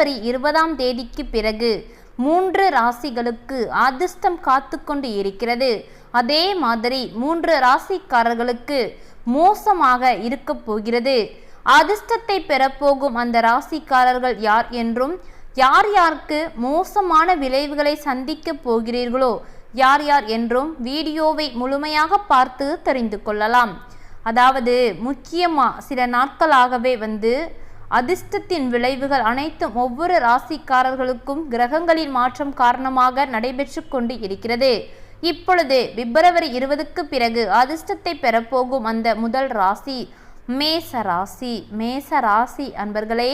பிப்ரவரி இருபதாம் தேதிக்கு பிறகு மூன்று ராசிகளுக்கு அதிர்ஷ்டம் காத்து கொண்டு இருக்கிறது. அதே மாதிரி மூன்று ராசிக்காரர்களுக்கு மோசமாக இருக்க போகிறது. அதிர்ஷ்டத்தை பெறப்போகும் அந்த ராசிக்காரர்கள் யார் என்றும் யார் யாருக்கு மோசமான விளைவுகளை சந்திக்க போகிறீர்களோ யார் யார் என்றும் வீடியோவை முழுமையாக பார்த்து தெரிந்து கொள்ளலாம். அதாவது முக்கியமாக சில நாட்களாகவே வந்து அதிர்ஷ்டத்தின் விளைவுகள் அனைத்தும் ஒவ்வொரு ராசிக்காரர்களுக்கும் கிரகங்களின் மாற்றம் காரணமாக நடைபெற்று கொண்டு இருக்கிறது. இப்பொழுது பிப்ரவரி இருபதுக்கு பிறகு அதிர்ஷ்டத்தை பெறப்போகும் அந்த முதல் ராசி மேச ராசி. மேச ராசி அன்பர்களே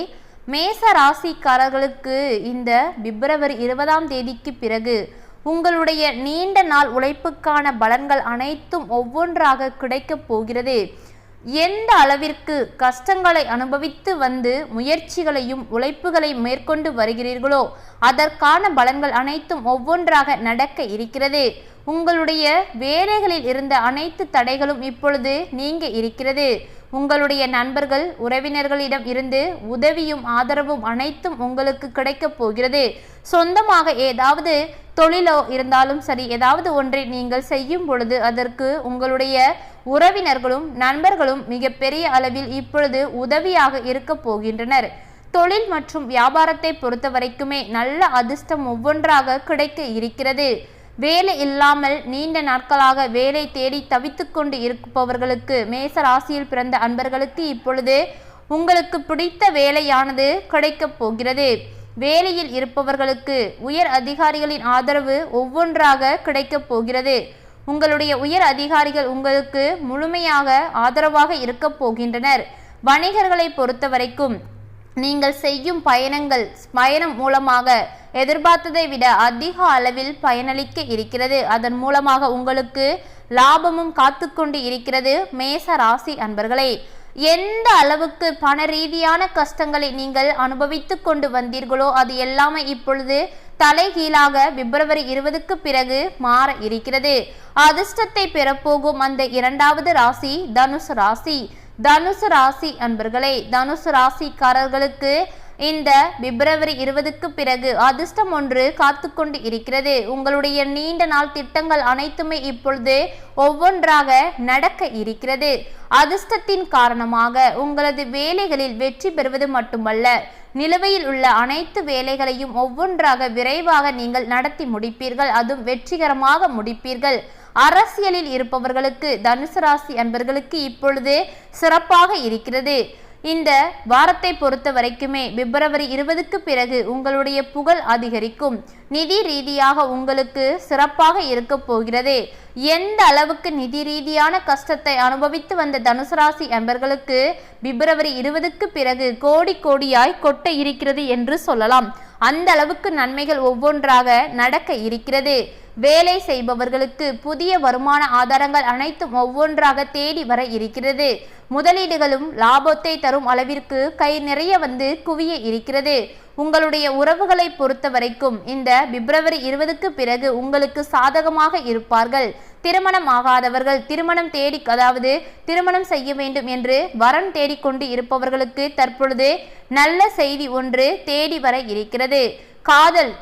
மேச ராசிக்காரர்களுக்கு இந்த பிப்ரவரி இருபதாம் தேதிக்கு பிறகு உங்களுடைய நீண்ட நாள் உழைப்புக்கான பலன்கள் அனைத்தும் ஒவ்வொன்றாக கிடைக்கப் போகிறது. எந்த அளவிற்கு கஷ்டங்களை அனுபவித்து வந்து முயற்சிகளையும் உழைப்புகளை மேற்கொண்டு வருகிறீர்களோ அதற்கான பலன்கள் அனைத்தும் ஒவ்வொன்றாக நடக்க இருக்கிறது. உங்களுடைய வேலைகளில் இருந்த அனைத்து தடைகளும் இப்பொழுது நீங்க இருக்கிறது. உங்களுடைய நண்பர்கள் உறவினர்களிடம் இருந்து உதவியும் ஆதரவும் அனைத்தும் உங்களுக்கு கிடைக்கப் போகிறது. சொந்தமாக ஏதாவது தொழிலோ இருந்தாலும் சரி ஏதாவது ஒன்றை நீங்கள் செய்யும் பொழுது அதற்கு உங்களுடைய உறவினர்களும் நண்பர்களும் மிகப்பெரிய அளவில் இப்பொழுது உதவியாக இருக்க போகின்றனர். தொழில் மற்றும் வியாபாரத்தை பொறுத்த வரைக்குமே நல்ல அதிர்ஷ்டம் ஒவ்வொன்றாக கிடைக்க இருக்கிறது. வேலை இல்லாமல் நீண்ட நாட்களாக வேலை தேடி தவித்துக்கொண்டு இருப்பவர்களுக்கு மேச ராசியில் பிறந்த அன்பர்களுக்கு இப்பொழுது உங்களுக்கு பிடித்த வேலையானது கிடைக்கப் போகிறது. வேலையில் இருப்பவர்களுக்கு உயர் அதிகாரிகளின் ஆதரவு ஒவ்வொன்றாக கிடைக்கப் போகிறது. உங்களுடைய உயர் அதிகாரிகள் உங்களுக்கு முழுமையாக ஆதரவாக இருக்கப் போகின்றனர். வணிகர்களை பொறுத்த வரைக்கும் நீங்கள் செய்யும் பயணங்கள் பயணம் மூலமாக எதிர்பார்த்ததை விட அதிக அளவில் பயனளிக்க இருக்கிறது. அதன் மூலமாக உங்களுக்கு லாபமும் காத்து கொண்டு இருக்கிறது மேச ராசி அன்பர்களே. எந்த அளவுக்கு பண ரீதியான கஷ்டங்களை நீங்கள் அனுபவித்து கொண்டு வந்தீர்களோ அது எல்லாமே இப்பொழுது தலைகீழாக பிப்ரவரி இருபதுக்கு பிறகு மாற இருக்கிறது. அதிர்ஷ்டத்தை பெறப்போகும் அந்த இரண்டாவது ராசி தனுசு ராசி. தனுசு ராசி அன்பர்களே தனுசு ராசிக்காரர்களுக்கு இந்த பிப்ரவரி இருபதுக்கு பிறகு அதிர்ஷ்டம் ஒன்று காத்து கொண்டு இருக்கிறது. உங்களுடைய நீண்ட நாள் திட்டங்கள் அனைத்துமே இப்பொழுது ஒவ்வொன்றாக நடக்க இருக்கிறது. அதிர்ஷ்டத்தின் காரணமாக உங்களது வேலைகளில் வெற்றி பெறுவது மட்டுமல்ல நிலுவையில் உள்ள அனைத்து வேலைகளையும் ஒவ்வொன்றாக விரைவாக நீங்கள் நடத்தி முடிப்பீர்கள். அதுவும் வெற்றிகரமாக முடிப்பீர்கள். அரசியலில் இருப்பவர்களுக்கு தனுசு ராசி அன்பர்களுக்கு இப்பொழுது சிறப்பாக இருக்கிறது. இந்த வாரத்தை பொறுத்த வரைக்குமே பிப்ரவரி இருபதுக்கு பிறகு உங்களுடைய புகழ் அதிகரிக்கும். நிதி ரீதியாக உங்களுக்கு சிறப்பாக இருக்க போகிறது. எந்த அளவுக்கு நிதி ரீதியான கஷ்டத்தை அனுபவித்து வந்த தனுசு ராசி அன்பர்களுக்கு பிப்ரவரி இருபதுக்கு பிறகு கோடி கோடியாய் கொட்ட இருக்கிறது என்று சொல்லலாம். அந்த அளவுக்கு நன்மைகள் ஒவ்வொன்றாக நடக்க இருக்கிறது. வேலை செய்பவர்களுக்கு புதிய வருமான ஆதாரங்கள் அனைத்தும் ஒவ்வொன்றாக தேடி வர இருக்கிறது. முதலீடுகளும் லாபத்தை தரும் அளவிற்கு கை நிறைய வந்து குவிய இருக்கிறது. உங்களுடைய உறவுகளை பொறுத்த வரைக்கும் இந்த பிப்ரவரி இருபதுக்கு பிறகு உங்களுக்கு சாதகமாக இருப்பார்கள். திருமணம் ஆகாதவர்கள் திருமணம் தேடி அதாவது திருமணம் செய்ய வேண்டும் என்று வரன் தேடிக்கொண்டு இருப்பவர்களுக்கு தற்பொழுது நல்ல செய்தி ஒன்று தேடி வர இருக்கிறது. காதல்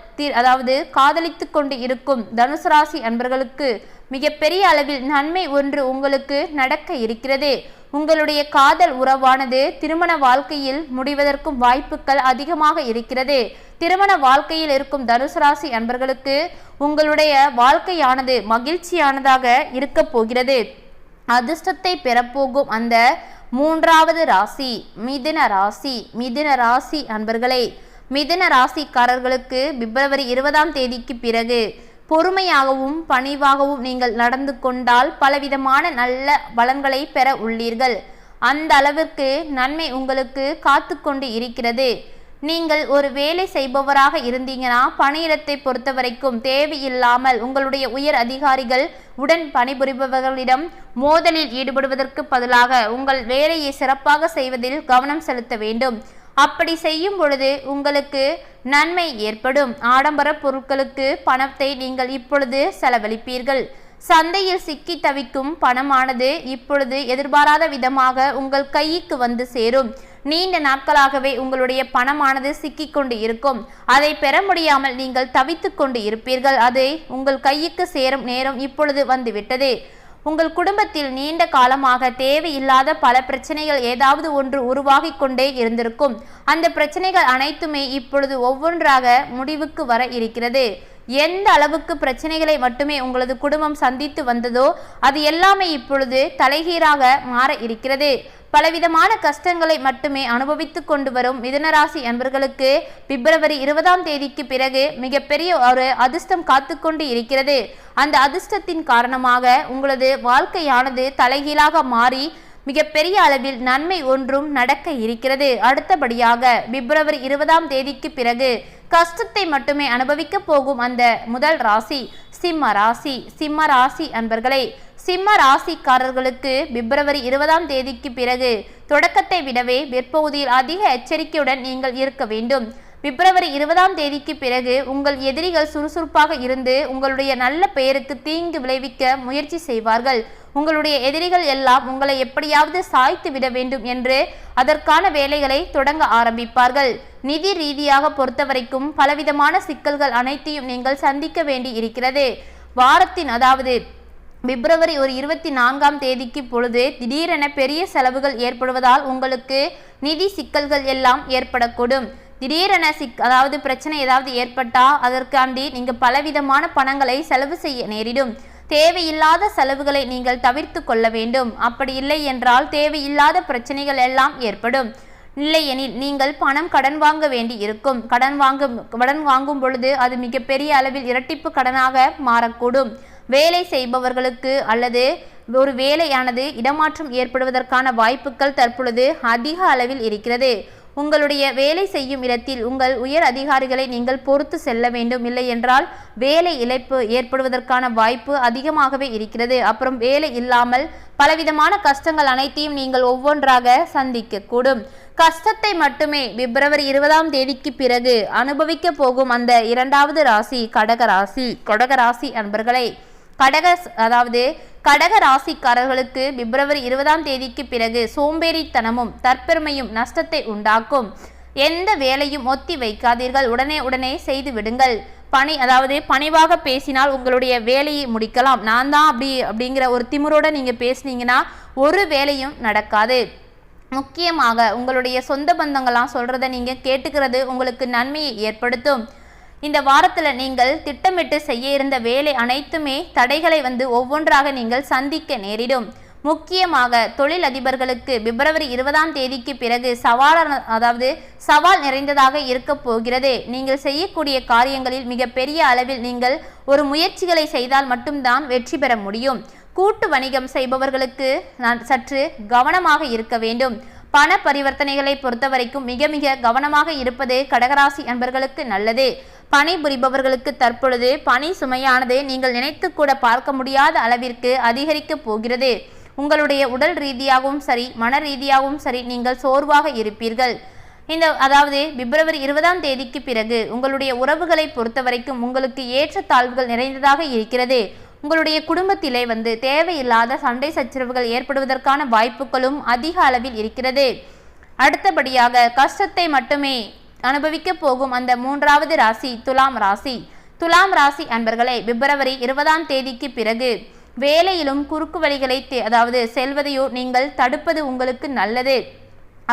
அதாவது காதலித்து கொண்டு இருக்கும் தனுசு ராசி அன்பர்களுக்கு மிகப்பெரிய அளவில் நன்மை ஒன்று உங்களுக்கு நடக்க இருக்கிறது. உங்களுடைய காதல் உறவானது திருமண வாழ்க்கையில் முடிவதற்கும் வாய்ப்புகள் அதிகமாக இருக்கிறது. திருமண வாழ்க்கையில் இருக்கும் தனுசு ராசி அன்பர்களுக்கு உங்களுடைய வாழ்க்கையானது மகிழ்ச்சியானதாக இருக்க போகிறது. அதிர்ஷ்டத்தை பெறப்போகும் அந்த மூன்றாவது ராசி மிதுன ராசி மிதுன ராசி அன்பர்களே. மிதுன ராசிக்காரர்களுக்கு பிப்ரவரி இருபதாம் தேதிக்கு பிறகு பொறுமையாகவும் பணிவாகவும் நீங்கள் நடந்து கொண்டால் பலவிதமான நல்ல பலன்களை பெற உள்ளீர்கள். அந்த அளவிற்கு நன்மை உங்களுக்கு காத்து கொண்டு இருக்கிறது. நீங்கள் ஒரு வேலை செய்பவராக இருந்தீங்கன்னா பணியிடத்தை பொறுத்த வரைக்கும் தேவையில்லாமல் உங்களுடைய உயர் அதிகாரிகள் உடன் பணிபுரிபவர்களிடம் மோதலில் ஈடுபடுவதற்கு பதிலாக உங்கள் வேலையை சிறப்பாக செய்வதில் கவனம் செலுத்த வேண்டும். அப்படி செய்யும் பொழுது உங்களுக்கு நன்மை ஏற்படும். ஆடம்பர பொருட்களுக்கு பணத்தை நீங்கள் இப்பொழுது செலவழிப்பீர்கள். சந்தையில் சிக்கி தவிக்கும் பணமானது இப்பொழுது எதிர்பாராத விதமாக உங்கள் கைக்கு வந்து சேரும். நீண்ட நாட்களாகவே உங்களுடைய பணமானது சிக்கிக்கொண்டு இருக்கும். அதை பெற முடியாமல் நீங்கள் தவித்து கொண்டு இருப்பீர்கள். அதை உங்கள் கைக்கு சேரும் நேரம் இப்பொழுது வந்துவிட்டது. உங்கள் குடும்பத்தில் நீண்ட காலமாக தேவையில்லாத பல பிரச்சனைகள் ஏதாவது ஒன்று உருவாகி கொண்டே இருந்திருக்கும். அந்த பிரச்சனைகள் அனைத்துமே இப்பொழுது ஒவ்வொன்றாக முடிவுக்கு வர இருக்கிறது. எந்த அளவுக்கு பிரச்சனைகளை மட்டுமே உங்களது குடும்பம் சந்தித்து வந்ததோ அது எல்லாமே இப்பொழுது தலைகீராக மாற இருக்கிறது. பலவிதமான கஷ்டங்களை மட்டுமே அனுபவித்து கொண்டு வரும் மிதனராசி அன்பர்களுக்கு பிப்ரவரி இருபதாம் தேதிக்கு பிறகு மிகப்பெரிய ஒரு அதிர்ஷ்டம் காத்து கொண்டு இருக்கிறது. அந்த அதிர்ஷ்டத்தின் காரணமாக உங்களது வாழ்க்கையானது தலைகீழாக மாறி மிகப்பெரிய அளவில் நன்மை ஒன்றும் நடக்க இருக்கிறது. அடுத்தபடியாக பிப்ரவரி இருபதாம் தேதிக்கு பிறகு கஷ்டத்தை மட்டுமே அனுபவிக்க போகும் அந்த முதல் ராசி. சிம்ம ராசி. சிம்ம ராசி அன்பர்களே சிம்ம ராசிக்காரர்களுக்கு பிப்ரவரி இருபதாம் தேதிக்கு பிறகு தொடக்கத்தை விடவே பிற்பகுதியில் அதிக எச்சரிக்கையுடன் நீங்கள் இருக்க வேண்டும். பிப்ரவரி இருபதாம் தேதிக்கு பிறகு உங்கள் எதிரிகள் சுறுசுறுப்பாக இருந்து உங்களுடைய நல்ல பெயருக்கு தீங்கு விளைவிக்க முயற்சி செய்வார்கள். உங்களுடைய எதிரிகள் எல்லாம் உங்களை எப்படியாவது சாய்த்து விட வேண்டும் என்று அதற்கான வேலைகளை தொடங்க ஆரம்பிப்பார்கள். நிதி ரீதியாக பொறுத்தவரைக்கும் பலவிதமான சிக்கல்கள் அனைத்தையும் நீங்கள் சந்திக்க வேண்டி இருக்கிறது. வாரத்தின் அதாவது பிப்ரவரி ஒரு இருபத்தி நான்காம் தேதிக்கு பொழுது திடீரென பெரிய செலவுகள் ஏற்படுவதால் உங்களுக்கு நிதி சிக்கல்கள் எல்லாம் ஏற்படக்கூடும். திடீரென சிக் அதாவது பிரச்சனை ஏதாவது ஏற்பட்டால் அதற்காண்டி நீங்கள் பலவிதமான பணங்களை செலவு செய்ய நேரிடும். தேவையில்லாத செலவுகளை நீங்கள் தவிர்த்து கொள்ள வேண்டும். அப்படி இல்லை என்றால் தேவையில்லாத பிரச்சனைகள் எல்லாம் ஏற்படும். இல்லையெனில் நீங்கள் பணம் கடன் வாங்க வேண்டி இருக்கும் கடன் வாங்கும் கடன் வாங்கும் பொழுது அது மிகப்பெரிய அளவில் இரட்டிப்பு கடனாக மாறக்கூடும். வேலை செய்பவர்களுக்கு அல்லது ஒரு வேலையானது இடமாற்றம் ஏற்படுவதற்கான வாய்ப்புகள் தற்பொழுது அதிக அளவில் இருக்கிறது. உங்களுடைய வேலை செய்யும் இடத்தில் உங்கள் உயர் அதிகாரிகளை நீங்கள் பொறுத்து செல்ல வேண்டும். இல்லை என்றால் வேலை இழப்பு ஏற்படுவதற்கான வாய்ப்பு அதிகமாகவே இருக்கிறது. அப்புறம் வேலை இல்லாமல் பலவிதமான கஷ்டங்கள் அனைத்தையும் நீங்கள் ஒவ்வொன்றாக சந்திக்கக்கூடும். கஷ்டத்தை மட்டுமே பிப்ரவரி இருபதாம் தேதிக்கு பிறகு அனுபவிக்க போகும் அந்த இரண்டாவது ராசி கடக ராசி. கடக அன்பர்களை கடக அதாவது கடக ராசிக்காரர்களுக்கு பிப்ரவரி இருபதாம் தேதிக்கு பிறகு சோம்பேறித்தனமும் தற்பெருமையும் நஷ்டத்தை உண்டாக்கும். எந்த வேலையும் ஒத்தி வைக்காதீர்கள். உடனே உடனே செய்து விடுங்கள். பணி அதாவது பணிவாக பேசினால் உங்களுடைய வேலையை முடிக்கலாம். நான் தான் அப்படி அப்படிங்கிற ஒரு திமுறோட நீங்கள் பேசுனீங்கன்னா ஒரு வேலையும் நடக்காது. முக்கியமாக உங்களுடைய சொந்த பந்தங்கள்லாம் சொல்கிறத நீங்கள் கேட்டுக்கிறது உங்களுக்கு நன்மையை ஏற்படுத்தும். இந்த வாரத்தில் நீங்கள் திட்டமிட்டு செய்ய இருந்த வேலை அனைத்துமே தடைகளை வந்து ஒவ்வொன்றாக நீங்கள் சந்திக்க நேரிடும். முக்கியமாக தொழில் அதிபர்களுக்கு பிப்ரவரி இருபதாம் தேதிக்கு பிறகு சவாலான அதாவது சவால் நிறைந்ததாக இருக்க போகிறது. நீங்கள் செய்யக்கூடிய காரியங்களில் மிகப்பெரிய அளவில் நீங்கள் ஒரு முயற்சிகளை செய்தால் மட்டும்தான் வெற்றி பெற முடியும். கூட்டு வணிகம் செய்பவர்களுக்கு நான் சற்று கவனமாக இருக்க வேண்டும். பண பரிவர்த்தனைகளை பொறுத்தவரைக்கும் மிக மிக கவனமாக இருப்பது கடகராசி அன்பர்களுக்கு நல்லது. பணிபுரிபவர்களுக்கு தற்பொழுது பணி சுமையானது நீங்கள் நினைத்து கூட பார்க்க முடியாத அளவிற்கு அதிகரிக்கப் போகிறது. உங்களுடைய உடல் ரீதியாகவும் சரி மன ரீதியாகவும் சரி நீங்கள் சோர்வாக இருப்பீர்கள். இந்த அதாவது பிப்ரவரி இருபதாம் தேதிக்கு பிறகு உங்களுடைய உறவுகளை பொறுத்தவரைக்கும் உங்களுக்கு ஏற்ற தாழ்வுகள் நிறைந்ததாக இருக்கிறது. உங்களுடைய குடும்பத்திலே வந்து தேவையில்லாத சண்டை சச்சரவுகள் ஏற்படுவதற்கான வாய்ப்புகளும் அதிக அளவில் இருக்கிறது. அடுத்தபடியாக கஷ்டத்தை மட்டுமே அனுபவிக்க போகும் அந்த மூன்றாவது ராசி துலாம் ராசி. துலாம் ராசி அன்பர்களே பிப்ரவரி இருபதாம் தேதிக்கு பிறகு வேலையிலும் குறுக்கு வழிகளை அதாவது செல்வதையோ நீங்கள் தடுப்பது உங்களுக்கு நல்லது.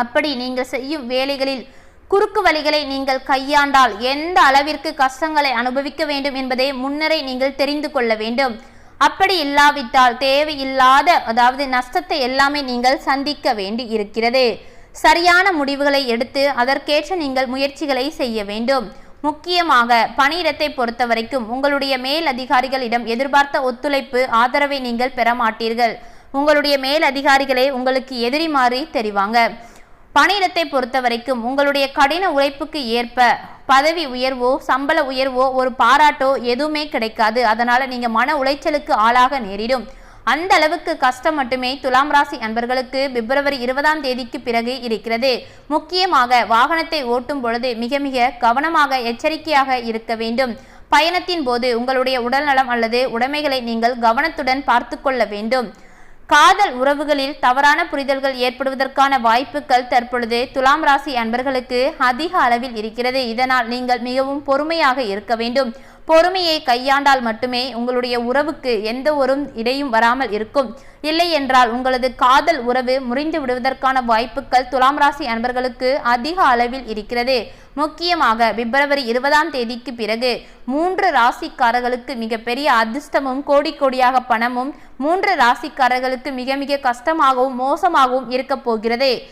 அப்படி நீங்கள் செய்யும் வேலைகளில் குறுக்கு வழிகளை நீங்கள் கையாண்டால் எந்த அளவிற்கு கஷ்டங்களை அனுபவிக்க வேண்டும் என்பதை முன்னரே நீங்கள் தெரிந்து கொள்ள வேண்டும். அப்படி இல்லாவிட்டால் தேவையில்லாத அதாவது நஷ்டத்தை எல்லாமே நீங்கள் சந்திக்க வேண்டி இருக்கிறது. சரியான முடிவுகளை எடுத்து அதற்கேற்ற நீங்கள் முயற்சிகளை செய்ய வேண்டும். முக்கியமாக பணியிடத்தை பொறுத்த வரைக்கும் உங்களுடைய மேல் அதிகாரிகளிடம் எதிர்பார்த்த ஒத்துழைப்பு ஆதரவை நீங்கள் பெற மாட்டீர்கள். உங்களுடைய மேல் அதிகாரிகளே உங்களுக்கு எதிரி மாறி தெரிவாங்க. பணியிடத்தை பொறுத்த வரைக்கும் உங்களுடைய கடின உழைப்புக்கு ஏற்ப பதவி உயர்வோ சம்பள உயர்வோ ஒரு பாராட்டோ எதுவுமே கிடைக்காது. அதனால நீங்க மன உளைச்சலுக்கு ஆளாக நேரிடும். அந்த அளவுக்கு கஷ்டம் மட்டுமே துலாம் ராசி அன்பர்களுக்கு பிப்ரவரி இருபதாம் தேதிக்கு பிறகு இருக்கிறது. முக்கியமாக வாகனத்தை ஓட்டும் பொழுது மிக மிக கவனமாக எச்சரிக்கையாக இருக்க வேண்டும். பயணத்தின் போது உங்களுடைய உடல்நலம் அல்லது உடைமைகளை நீங்கள் கவனத்துடன் பார்த்து கொள்ள வேண்டும். காதல் உறவுகளில் தவறான புரிதல்கள் ஏற்படுவதற்கான வாய்ப்புகள் தற்பொழுது துலாம் ராசி அன்பர்களுக்கு அதிக அளவில் இருக்கிறது. இதனால் நீங்கள் மிகவும் பொறுமையாக இருக்க வேண்டும். பொறுமையை கையாண்டால் மட்டுமே உங்களுடைய உறவுக்கு எந்த ஒரு இடையும் வராமல் இருக்கும். இல்லை என்றால் உங்களது காதல் உறவு முறிந்து விடுவதற்கான வாய்ப்புகள் துலாம் ராசி அன்பர்களுக்கு அதிக அளவில் இருக்கிறது. முக்கியமாக பிப்ரவரி இருபதாம் தேதிக்கு பிறகு மூன்று ராசிக்காரர்களுக்கு மிகப்பெரிய அதிர்ஷ்டமும் கோடி கோடியாக பணமும் மூன்று ராசிக்காரர்களுக்கு மிக மிக கஷ்டமாகவும் மோசமாகவும் இருக்கப் போகிறது.